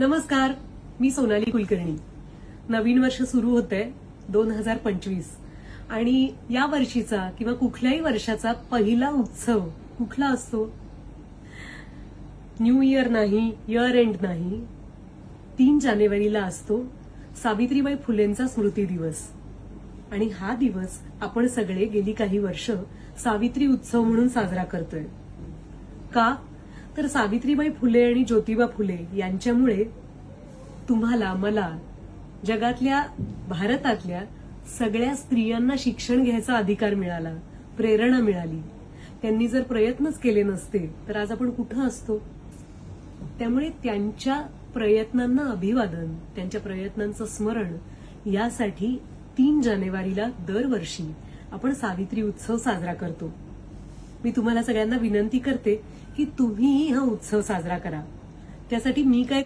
नमस्कार मी सोनाली कुलकर्णी. नवीन वर्ष सुरू होतंय दोन हजार पंचवीस. आणि या वर्षीचा किंवा कुठल्याही वर्षाचा पहिला उत्सव कुठला असतो? न्यू इयर नाही इयर एंड नाही तीन जानेवारीला असतो सावित्रीबाई फुलेंचा स्मृती दिवस. आणि हा दिवस आपण सगळे गेली काही वर्ष सावित्री उत्सव म्हणून साजरा करतोय. का? तर सावित्रीबाई फुले आणि ज्योतिबा फुले यांच्यामुळे तुम्हाला मला जगातल्या भारतातल्या सगळ्या स्त्रियांना शिक्षण घ्यायचा अधिकार मिळाला प्रेरणा मिळाली. त्यांनी जर प्रयत्नच केले नसते तर आज आपण कुठं असतो? त्यामुळे त्यांच्या प्रयत्नांना अभिवादन त्यांच्या प्रयत्नांचं स्मरण यासाठी तीन जानेवारीला दरवर्षी आपण सावित्री उत्सव साजरा करतो. मी तुम्हाला सगळ्यांना विनंती करते की तुम्हीही हा उत्सव साजरा करा. त्यासाठी मी काय